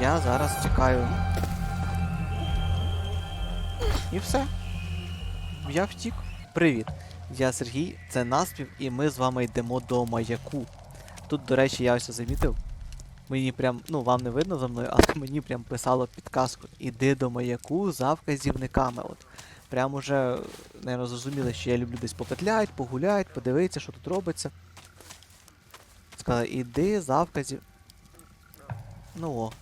Я зараз чекаю. І все. Я втік. Привіт. Я Сергій, це Наспів, і ми з вами йдемо до маяку. Тут, до речі, я ось замітив. Мені прям, ну вам не видно за мною, але мені прям писало підказку. Іди до маяку за вказівниками. От. Прям уже, не зрозуміли, що я люблю десь попетлять, погулять, подивитися, що тут робиться. Сказали, іди за вказів. Ну о.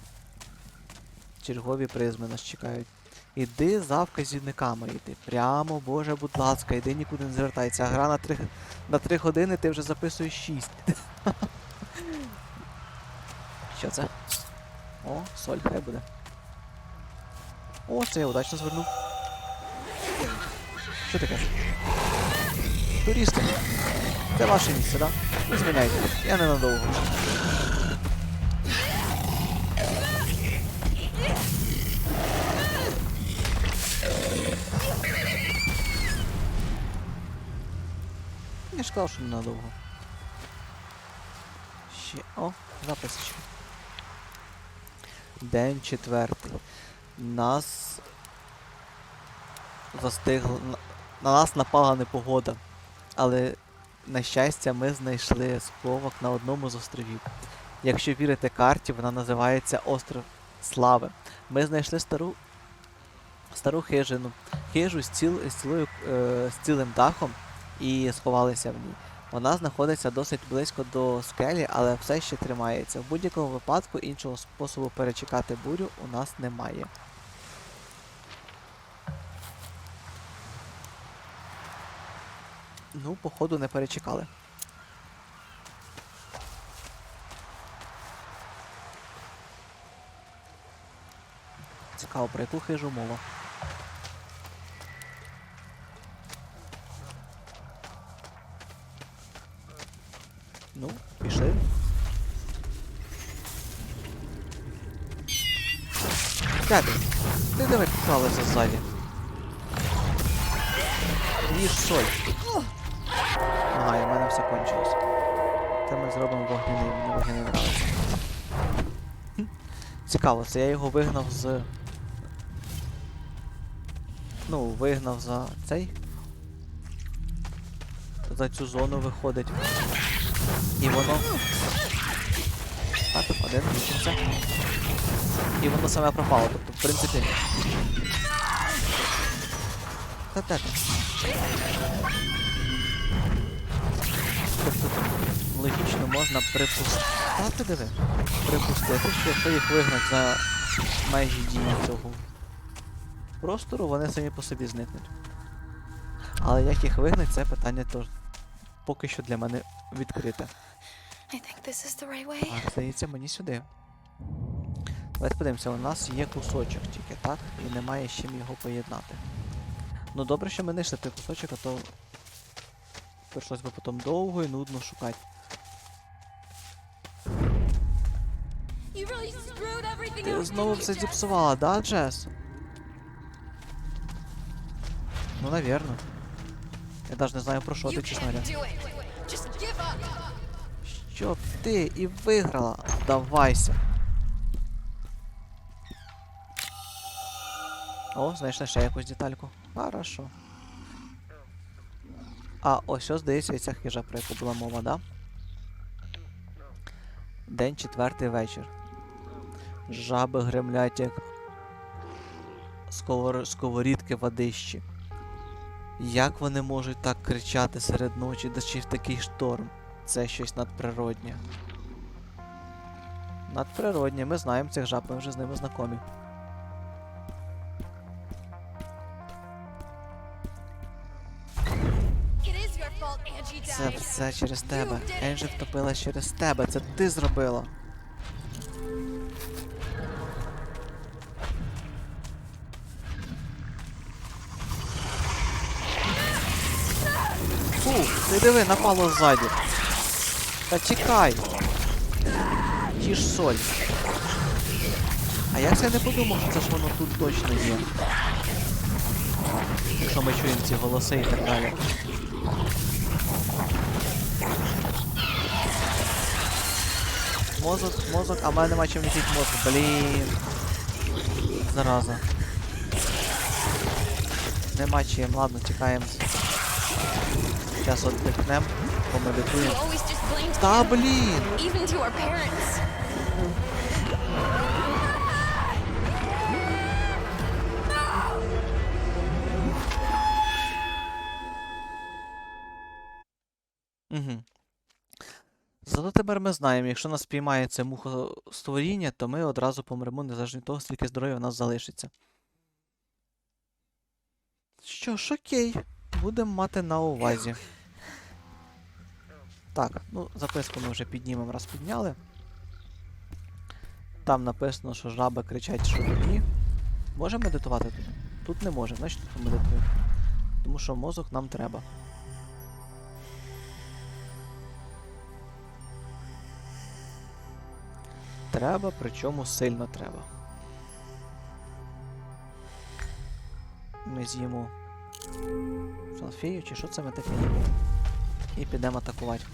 Чергові призми нас чекають. Іди за вказівниками, іди. Прямо, боже, будь ласка, іди нікуди не звертай. Ця гра на 3, на 3 години ти вже записуєш 6. Що це? О, соль, хай буде. О, це я удачно звернув. Що таке? Туристи. Це ваше місце, да? Ви зміняйте. Я ненадовго. Я ж казав, що ненадовго. Ще. О, записочки. День четвертий. Нас застигла. На нас напала непогода. Але, на щастя, ми знайшли сховок на одному з островів. Якщо вірити карті, вона називається Остров Слави. Ми знайшли стару стару хижину. Хижу з, ціл, з, цілою, е, з цілим дахом і сховалися в ній. Вона знаходиться досить близько до скелі, але все ще тримається. В будь-якому випадку іншого способу перечекати бурю у нас немає. Ну, походу, не перечекали. Цікаво, про яку хижу мова. Ну, пішли. Дядя, ти давай підкралися ззаді. Їж соль. Ага, і в мене все кончилось. Це ми зробимо вогняний, мені вогняний нравиться. Цікаво, це я його вигнав з. Ну, вигнав за цей. За цю зону виходить. І воно. Так, один вічиться. І воно саме пропало. Тобто, в принципі. Та так. Тобто логічно можна припустити. Та диви. Припустити, що якщо їх вигнать за межі дії цього простору, вони самі по собі зникнуть. Але як їх вигнать, це питання теж поки що для мене відкрите. Right здається, мені сюди. Давайте подивимося, у нас є кусочок тільки, так? І немає з чим його поєднати. Ну добре, що ми знайшли той кусочок, а то прийшлось би потім довго і нудно шукати. Ти знову все зіпсувала, да, Джес? Ну, навірно. Я навіть не знаю про що ти, чесно говоря. Щоб ти і виграла. Давайся. О, знайшли ще якусь детальку. Хорошо. А ось ось здається ця хижа, про яку була мова, да? День четвертий вечір. Жаби гремлять як сковор... сковорідки водищі. Як вони можуть так кричати серед ночі, да й в такий шторм? Це щось надприроднє. Надприроднє, ми знаємо цих жаб, ми вже з ними знайомі. Все через тебе. Енджі втопила через тебе. Це ти зробила. Фу, ти диви, напало ззаді. Та чекай. Ті ж соль. А я не подумав, що це ж воно тут точно є. Якщо ми чуємо ці голоси і так далі. Мозок, мозок, а в мене нема чим лічити мозок. Блін. Зараза. Нема чим, ладно, тікаємо. Зараз віддихнем, We помедитуємо. Та блін! Тепер ми знаємо, якщо нас спіймає це мухостворіння, то ми одразу помремо, незалежно від того, скільки здоров'я у нас залишиться. Що ж, окей, будемо мати на увазі. Так, ну, записку ми вже піднімемо, раз підняли. Там написано, що жаби кричать, що ні. Може медитувати тут? Тут не може, значить тут помедитуємо. Тому що мозок нам треба. Треба, причому сильно треба. Ми з'їмо салфею, чи що це ми таке їмо? І підемо атакувати.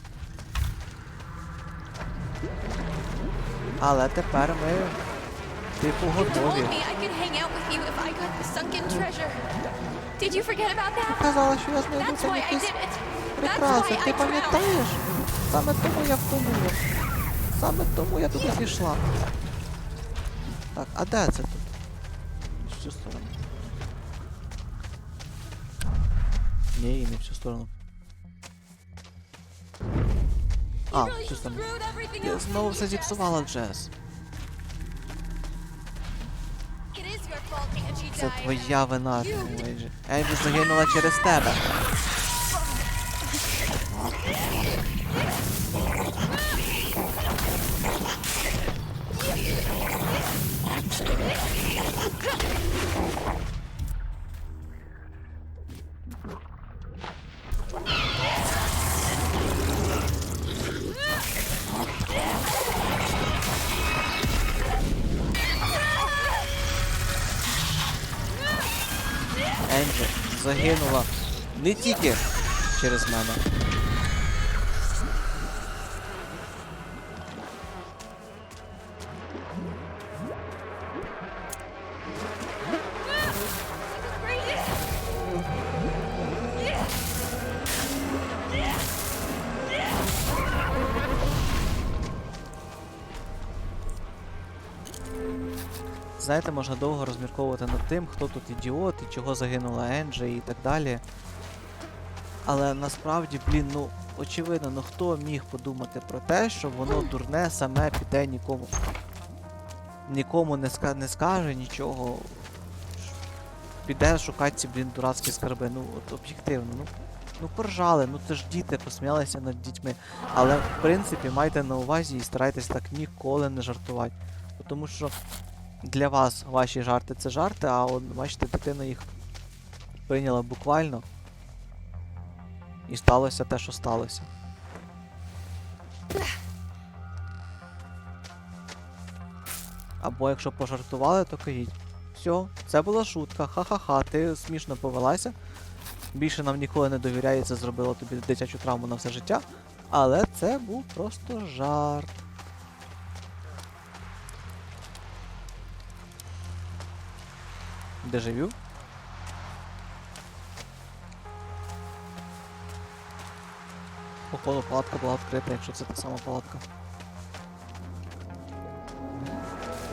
Але тепер ми типу готові. that? Казала, що я знайду там I якісь прикраси. Ти пам'ятаєш? Саме тому я втонула. Саме тому я туди пішла. Так, а де це тут? В цю сторону. Ні, не в цю сторону. А, в цю сторону. Ти up for знову все зіпсувала, Джес. Це твоя вина, Енджі. Енджі загинула через тебе. Енджі загинула не тільки через мене. Знаєте, можна довго розмірковувати над тим, хто тут ідіот і чого загинула Енджі і так далі. Але насправді, блін, ну, очевидно, ну хто міг подумати про те, що воно дурне саме піде нікому. Нікому не, ска не скаже нічого. Піде шукати ці, блін, дурацькі скарби. Ну, от об'єктивно, ну. Ну поржали, ну це ж діти посміялися над дітьми. Але в принципі майте на увазі і старайтесь так ніколи не жартувати. Тому що для вас ваші жарти це жарти, а от бачите, дитина їх прийняла буквально. І сталося те, що сталося. Або якщо пожартували, то кажіть. Все, це була шутка, ха-ха-ха, ти смішно повелася. Більше нам ніколи не довіряється, зробила тобі дитячу травму на все життя. Але це був просто жарт. Дежавю. Походу палатка була відкрита, якщо це та сама палатка.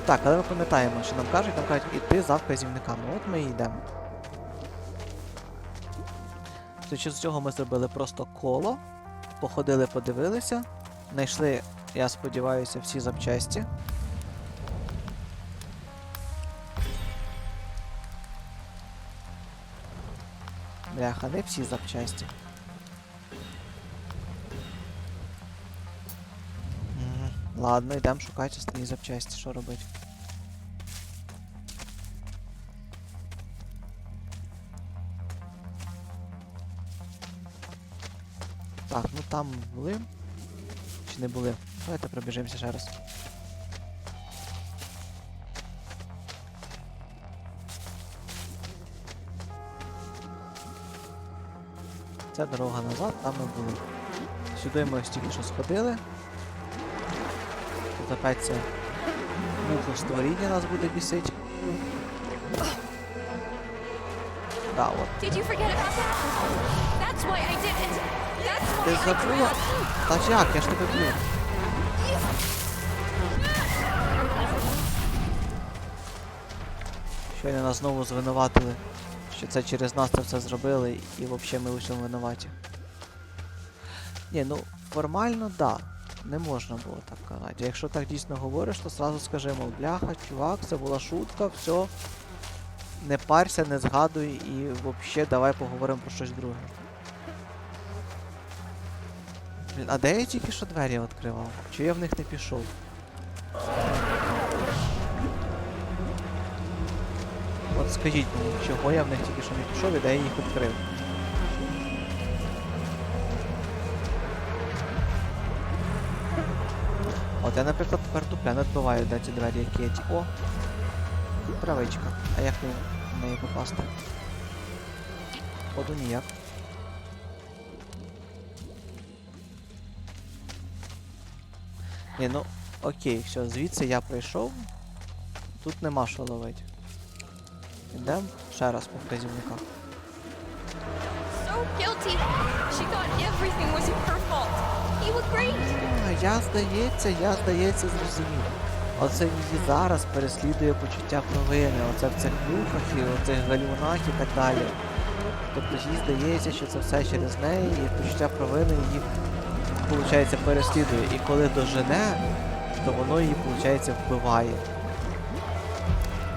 Так, але ми пам'ятаємо, що нам кажуть, нам кажуть, іти за вказівниками. От ми і йдемо. Після цього ми зробили просто коло, походили, подивилися, знайшли, я сподіваюся, всі запчасті. Бляха, не всі запчасті. Мгм. Ладно, йдемо шукати останні запчасті, що робити. Так, ну там були. Чи не були? Давайте пробіжимося ще раз. Це дорога назад, там ми були. Сюди ми ось тільки що сходили. тут опять це мухо створіння нас буде бісить. Да, от. Ти забула? Та як, я ж тебе б'ю. Щойно нас знову звинуватили, що це через нас це все зробили і взагалі ми всьому винуваті. Ні, ну формально да. Не можна було так казати. Якщо так дійсно говориш, то сразу скажи, мов, бляха, чувак, це була шутка, все. Не парся, не згадуй і взагалі давай поговоримо про щось друге. Блін, а де я тільки що двері відкривав? Чи я в них не пішов? От скажіть мені, чого я в них тільки що не пішов і де я їх відкрив? От я, наприклад, тепер тупля не відбиваю, де ці двері, які я ті. О! Правичка. А як мені в неї попасти? Ходу ніяк. Ні, ну окей, все, звідси я прийшов. Тут нема що ловити. Ідемо ще раз по. А, я здається, я здається, зрозумів. Оце її зараз переслідує почуття провини. Оце в цих духах і оцих галюнах і так далі. Тобто їй здається, що це все через неї, і почуття провини її, виходить, переслідує. І коли дожене, то воно її, виходить, вбиває.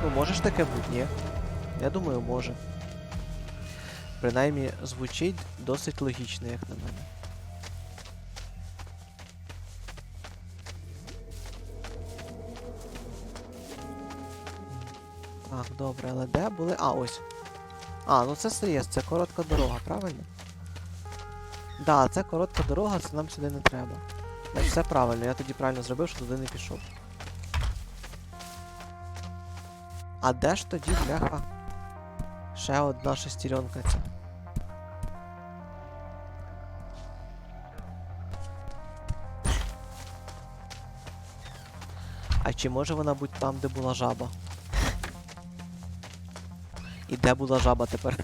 Ну, може ж таке бути, ні? Я думаю, може. Принаймні, звучить досить логічно, як на мене. Так, добре, але де були. А, ось. А, ну це сріз, це коротка дорога, правильно? Да, це коротка дорога, це нам сюди не треба. Значить, все правильно, я тоді правильно зробив, що туди не пішов. А де ж тоді, бляха? Ще одна шестеренка ця. А чи може вона бути там, де була жаба? І де була жаба тепер?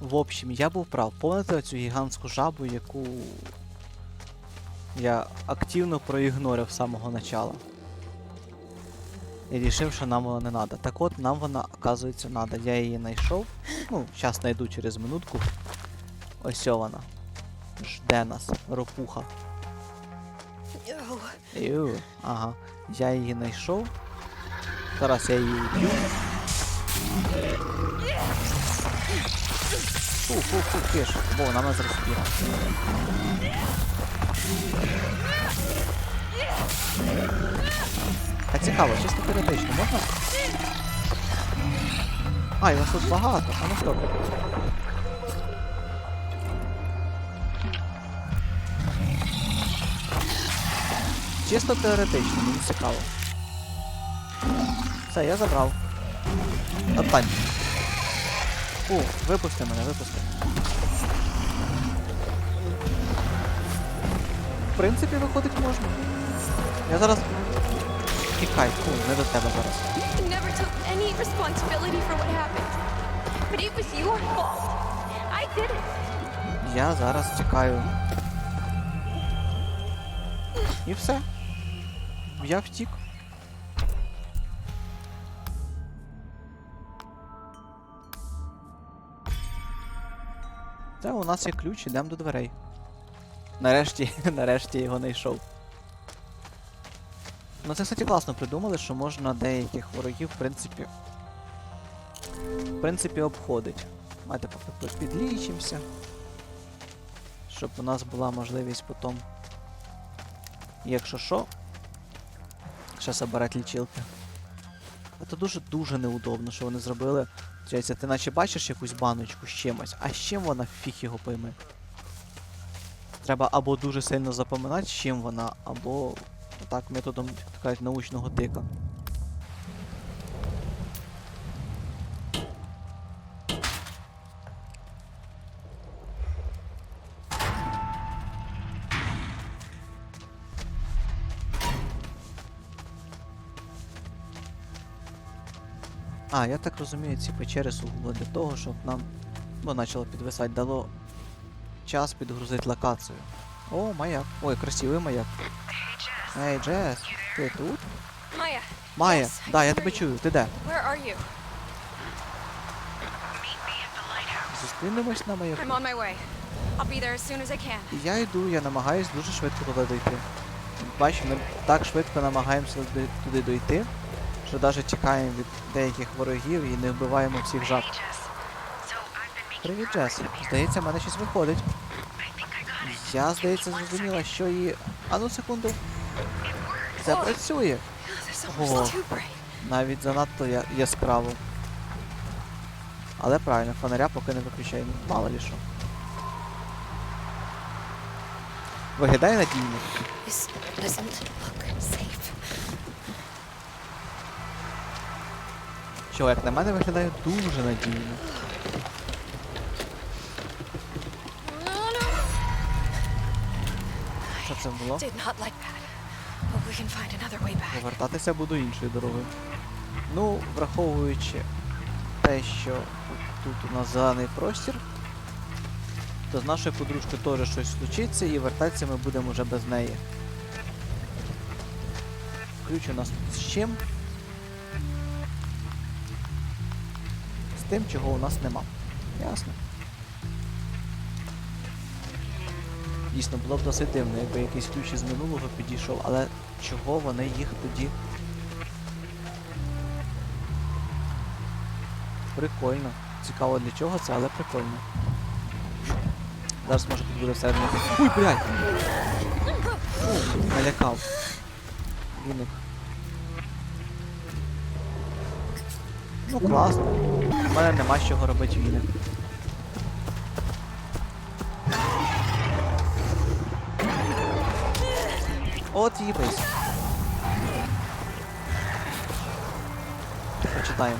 В общем, я був прав. Пам'ятаєте цю гігантську жабу, яку я активно проігнорив з самого начала. І рішив, що нам вона не треба. Так от, нам вона, оказується, треба. Я її знайшов. Ну, зараз знайду через минутку. Ось вона. Жде нас, ропуха. Ю, ага. Я її знайшов. Зараз я її вб'ю. Фу, фу, фу, киш. Бо вона мене вб'є. А цікаво, чисто теоретично, можна? А, вас тут багато. А ну стоп. Чисто теоретично, мені цікаво. Все, я забрав. Отстань. Фу, випусти мене, випусти. В принципі, виходить можна. Я зараз. Тікай, фу, не до тебе зараз. Я зараз тікаю. І все. Я втік. Це у нас є ключ, ідемо до дверей. Нарешті, нарешті його знайшов. Ну це, кстати, класно придумали, що можна деяких ворогів, в принципі. В принципі, обходить. Давайте поки підлічимося. Щоб у нас була можливість потім. Якщо що. Ще забирати лічилки. То дуже-дуже неудобно, що вони зробили. Чається, ти наче бачиш якусь баночку з чимось, а з чим вона фіг його пойме. Треба або дуже сильно запоминати, з чим вона, або так, методом так кажуть, научного тика. А, я так розумію, ці печери сугубо для того, щоб нам ну, почало підвисати, дало час підгрузити локацію. О, маяк. Ой, красивий маяк. Ей, Джес, ти тут? Maya, Майя, Yes, да, я тебе чую, ти де? where are you? Зустрінемось на маяку. I'm on my way. I'll be there as soon as I can. Я йду, я намагаюсь дуже швидко туди дойти. Бачу, ми так швидко намагаємося туди дойти, що навіть тікаємо від деяких ворогів і не вбиваємо всіх жаб. Привіт, Джес. Здається, в мене щось виходить. Я, здається, зрозуміла, що і. А ну секунду. Це працює. Bright. Навіть занадто я... яскраво. Але правильно, фонаря поки не виключай, ну, мало лі що. Виглядає надійно. Що, як на мене виглядає дуже надійно. Що це було? Повертатися буду іншою дорогою. Ну, враховуючи те, що тут у нас зелений простір, то з нашою подружкою теж щось случиться і вертатися ми будемо вже без неї. Ключ у нас тут з чим? З тим, чого у нас нема. Ясно. Дійсно, було б досить дивно, якби якийсь ключ із минулого підійшов, але чого вони їх тоді. Прикольно. Цікаво для чого це, але прикольно. Зараз може тут буде всередині. Ой, блядь! Фу, налякав. Віник. Ну класно. У мене нема з чого робити віник. От їбись. Почитаємо.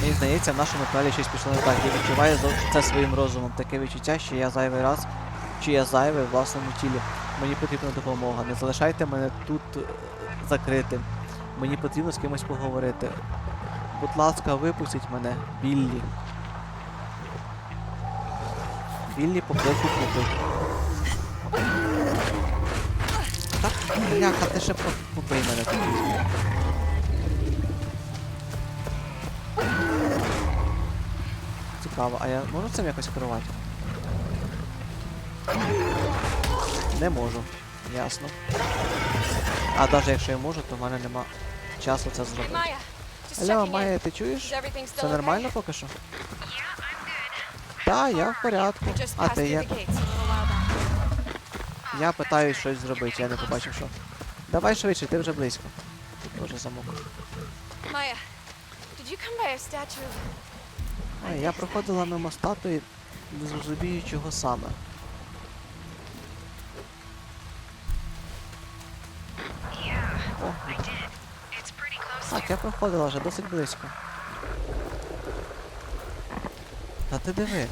Мені здається, в нашому каналі щось пішло не так. Я відчуваю це своїм розумом. Таке відчуття, що я зайвий раз, чи я зайвий в власному тілі. Мені потрібна допомога. Не залишайте мене тут е, закритим. Мені потрібно з кимось поговорити. Будь ласка, випустіть мене, Біллі. Біллі поклику купив. Бляха, ти ще по- побий мене тут. Цікаво, а я можу цим якось керувати? Не можу. Ясно. А навіть якщо я можу, то в мене нема часу це зробити. Алло. Майя, ти чуєш? Все нормально поки що? Так, я в порядку. А ти як? Я питаюсь щось зробити, я не побачив що. Давай швидше, ти вже близько. Теж замок. Ой, я проходила мимо статуї, не зрозумію чого саме. О, так, я проходила вже досить близько. Та ти диви,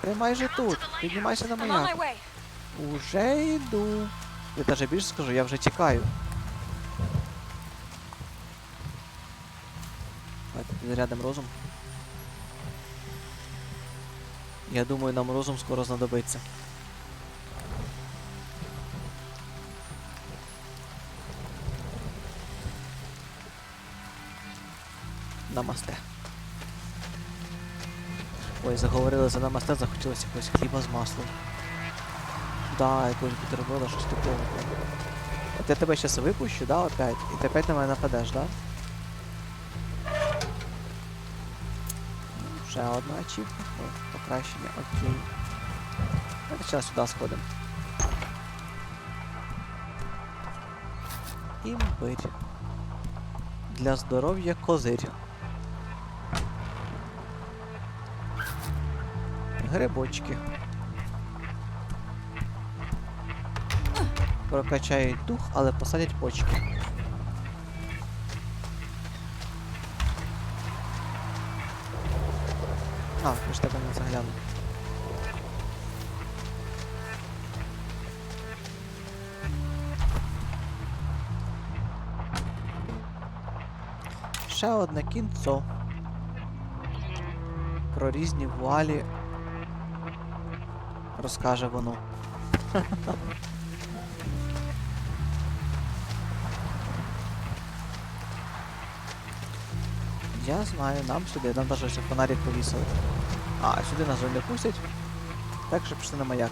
ти майже тут. Піднімайся на маяк. Уже йду. Я даже більше скажу, я вже тікаю. Давайте підрядимо розум. Я думаю, нам розум скоро знадобиться. Намасте. Ой, заговорили за намасте, захотілося якогось хліба з маслом. Да, якогось бутерброда, щось такого. От я тебе зараз випущу, да, опять, і ти опять на мене нападеш, да? Ще одна ачівка. Покращення, окей. Давайте зараз сюди сходимо. Імбирь. Для здоров'я козирь. Грибочки. Прокачають дух, але посадять почки. А, ви ж тебе не загляну. ще одне кінцо. Про різні вуалі розкаже воно. Я знаю, нам сюди, нам навіть фонарі повісили. А, сюди нас вже не пустять. Так що пішли на маяк.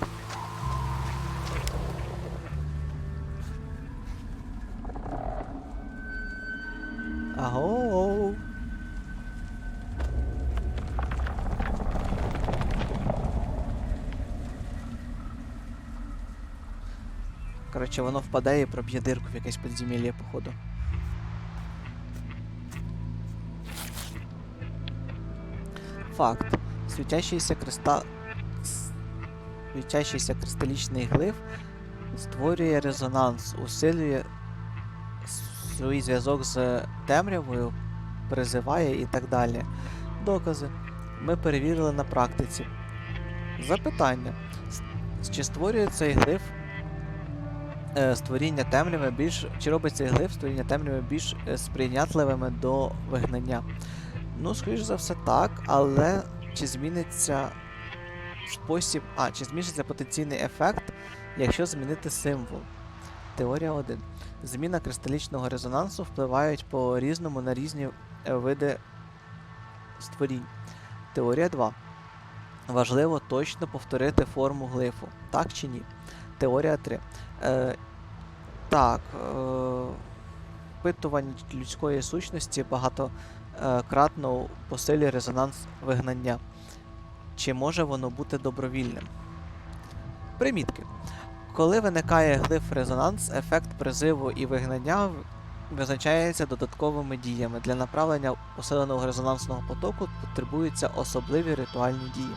Коротше, воно впадає і проб'є дирку в якесь підземелля, походу. Факт. Світящийся криста... Світящийся кристалічний глиф створює резонанс, усилює свій зв'язок з темрявою, призиває і так далі. Докази. Ми перевірили на практиці. Запитання. Чи створює цей глиф створіння темряви більш. Чи робить цей глиф створіння темряви більш е, сприйнятливими до вигнання? Ну, скоріш за все, так, але чи зміниться спосіб. А, чи зміниться потенційний ефект, якщо змінити символ? Теорія 1. Зміна кристалічного резонансу впливають по-різному на різні е, види створінь. Теорія 2. Важливо точно повторити форму глифу. Так чи ні? Теорія 3. Е, так. Е, впитування людської сущності багатократно посилює резонанс вигнання. Чи може воно бути добровільним? Примітки. Коли виникає глиф резонанс, ефект призиву і вигнання визначається додатковими діями. Для направлення посиленого резонансного потоку потребуються особливі ритуальні дії.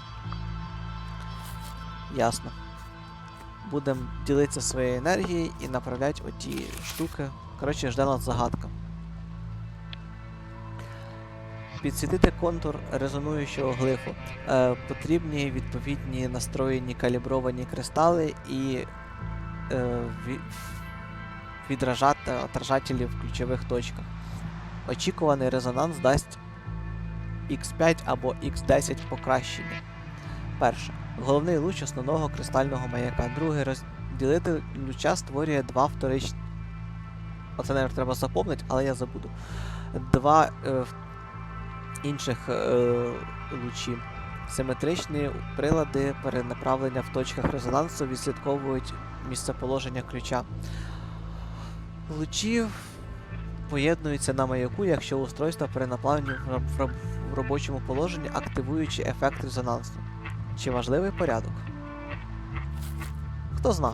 Ясно. Будемо ділитися своєю енергією і направляти оті штуки. Коротше, жде загадка. Підсвітити контур резонуючого глифу. Е, потрібні відповідні настроєні калібровані кристали і е, відражати отражателі в ключових точках. Очікуваний резонанс дасть X5 або X10 покращення. Перше. Головний луч основного кристального маяка. Другий розділитель луча створює два вторичні. Оце, навіть, треба запомнити, але я забуду. Два е, інших е, лучі. Симетричні прилади перенаправлення в точках резонансу відслідковують місцеположення ключа. Лучі поєднуються на маяку, якщо устройство перенаправлені в робочому положенні, активуючи ефект резонансу. Чи важливий порядок? Хто зна?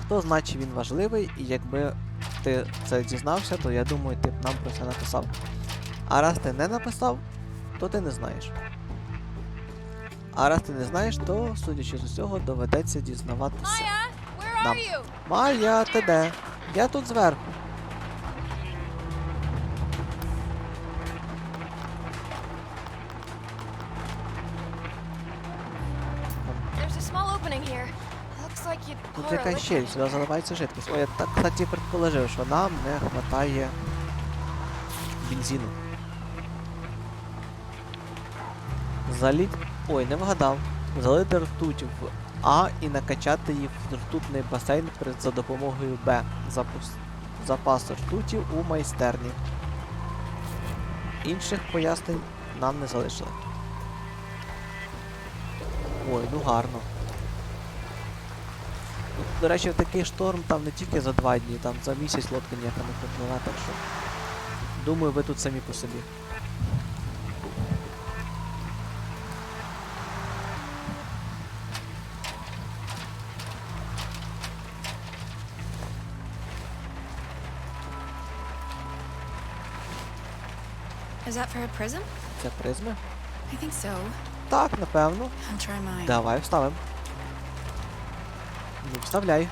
Хто зна, чи він важливий, і якби ти це дізнався, то я думаю, ти б нам про це написав. А раз ти не написав, то ти не знаєш. А раз ти не знаєш, то, судячи з усього, доведеться дізнаватися. Майя, ти де? Я тут зверху. Якась щель, сюди заливається жидкість. Ой, я так, кстати, предположив, що нам не хватає бензину. Залить. Ой, не вгадав. Залити ртуть в А і накачати її в ртутний басейн за допомогою Б. Запус... Запас ртуті у майстерні. Інших пояснень нам не залишили. Ой, ну гарно. До речі, в такий шторм там не тільки за два дні, там за місяць лодка ніяка не пропливе, так що. Думаю, ви тут самі по собі. Is that for a prism? Це призми? I think so. Так, напевно. I'll try mine. Давай вставим. Ну, вставляй.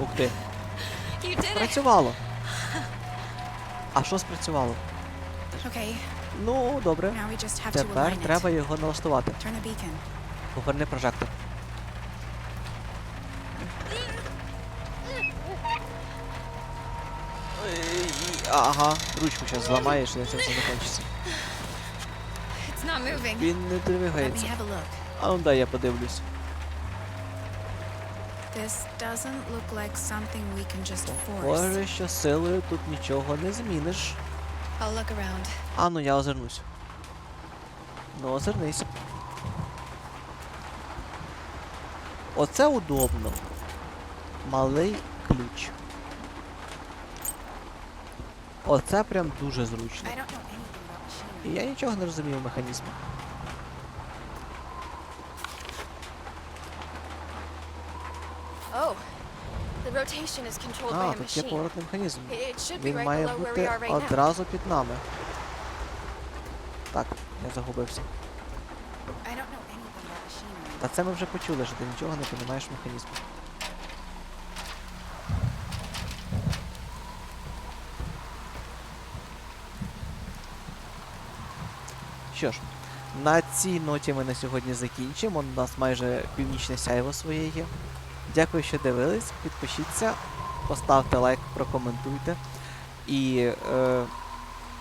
Ух ти. You! Спрацювало. А що спрацювало? Okay, Ну, добре. Тепер треба його налаштувати. Поверни прожектор. Ага, ручку зараз зламаєш і на цьому все закінчиться. Він не двигається. А ну дай я подивлюсь. Боже, що силою тут нічого не зміниш. А ну я озирнусь. Ну, озирнися. Оце удобно. Малий ключ. Оце прям дуже зручно. І я нічого не розумію в механізмі. Oh, the rotation is controlled by А, a тут є поворотний механізм. Він має бути одразу під нами. Так, я загубився. Та це ми вже почули, що ти нічого не розумієш в Що ж, на цій ноті ми на сьогодні закінчимо. У нас майже північне сяйво своє є. Дякую, що дивились. Підпишіться, поставте лайк, прокоментуйте. І е,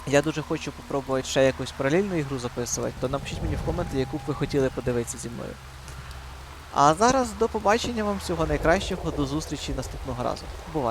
я дуже хочу попробувати ще якусь паралельну ігру записувати, то напишіть мені в коменти, яку б ви хотіли подивитися зі мною. А зараз до побачення вам всього найкращого, до зустрічі наступного разу. Бувай!